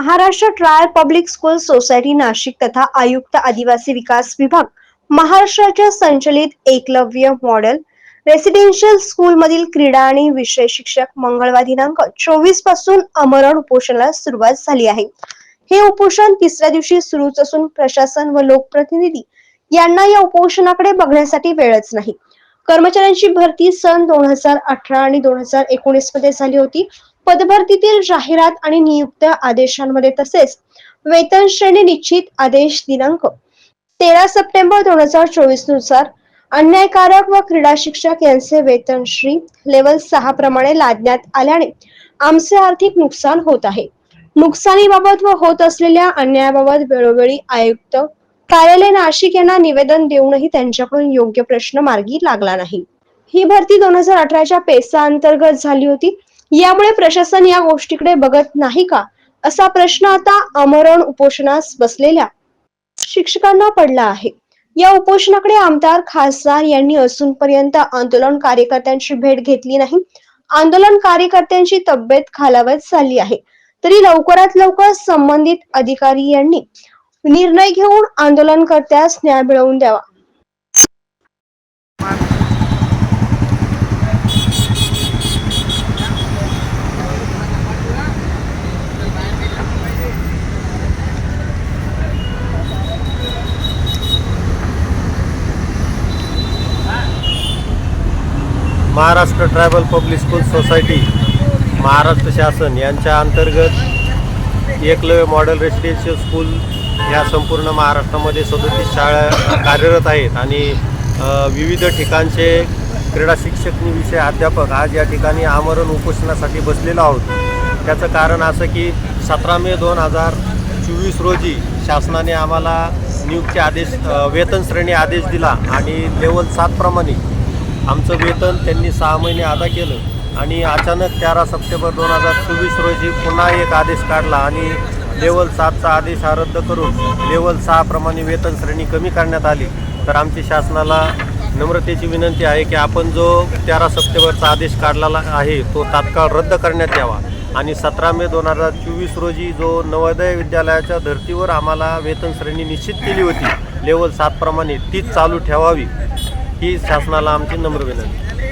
Maharashtra tribal public school society Nashik तथा आयुक्त आदिवासी विकास विभाग महाराष्ट्राच्या संचलित एकलव्य मॉडेल रेसिडेन्शियल स्कूल मधील क्रीडा आणि विषय शिक्षक मंगळवार दिनांक चोवीसपासून अमरण उपोषणाला सुरुवात झाली आहे. हे उपोषण तिसऱ्या दिवशी सुरूच असून प्रशासन व लोकप्रतिनिधी यांना या उपोषणाकडे बघण्यासाठी वेळच नाही. कर्मचाऱ्यांची भरती सन दोन हजार अठरा आणि दोन हजार एकोणीसमध्ये झाली होती. पदभरतीतील जाहिरात आणि नियुक्त आदेशांमध्ये तसेच वेतन श्रेणी निश्चित आदेश दिनांक तेरा सप्टेंबर दोन हजार चोवीसनुसार अन्यायकारक व क्रीडा शिक्षक यांचे वेतन श्री लेवल सहा प्रमाणे लादण्यात आल्याने आमचे आर्थिक नुकसान होत आहे. नुकसानीबाबत व होत असलेल्या अन्यायाबाबत वेळोवेळी आयुक्त कार्यालय नाशिक यांना निवेदन देऊनही त्यांच्याकडून योग्य प्रश्न मार्गी लागला नाही. ही भरती दोन हजार अठराच्या पेसा अंतर्गत झाली होती. यामुळे प्रशासन या गोष्टीकडे बघत नाही का? असा प्रश्न आता अमरण उपोषणास बसलेल्या शिक्षकांना पडला आहे. या उपोषणाकडे आमदार खासदार यांनी अजूनपर्यंत आंदोलन कार्यकर्त्यांची भेट घेतली नाही. आंदोलन कार्यकर्त्यांची तब्येत खालावत चालली आहे. तरी लवकरात लवकर संबंधित अधिकारी यांनी निर्णय घेऊन आंदोलनकर्त्यास न्याय मिळवून द्यावा. Maharashtra tribal public school society Maharashtra शासन यांच्या अंतर्गत एकलव्य मॉडेल रेसिडेन्शियल स्कूल ह्या संपूर्ण महाराष्ट्रामध्ये सदोतीस शाळा कार्यरत आहेत आणि विविध ठिकाणचे क्रीडा शिक्षक विषय अध्यापक आज या ठिकाणी आमरण उपोषणासाठी बसलेलो आहोत. त्याचं कारण असं की सतरा मे दोन हजार चोवीस रोजी शासनाने आम्हाला नियुक्ती आदेश वेतन श्रेणी आदेश दिला आणि लेवल सातप्रमाणे आमचं वेतन त्यांनी सहा महिने अदा केलं आणि अचानक तेरा सप्टेंबर दोन हजार चोवीस रोजी पुन्हा एक आदेश काढला आणि लेवल सातचा आदेश हा रद्द करून लेवल सहाप्रमाणे वेतन श्रेणी कमी करण्यात आली. तर आमची शासनाला नम्रतेची विनंती आहे की आपण जो तेरा सप्टेंबरचा आदेश काढलेला आहे तो तात्काळ रद्द करण्यात यावा. आणि सतरा मे दोन हजार चोवीस रोजी जो नवोदय विद्यालयाच्या धर्तीवर आम्हाला वेतन श्रेणी निश्चित केली होती लेवल सातप्रमाणे तीच चालू ठेवावी. ही शासनाला आमची नम्र विनंती.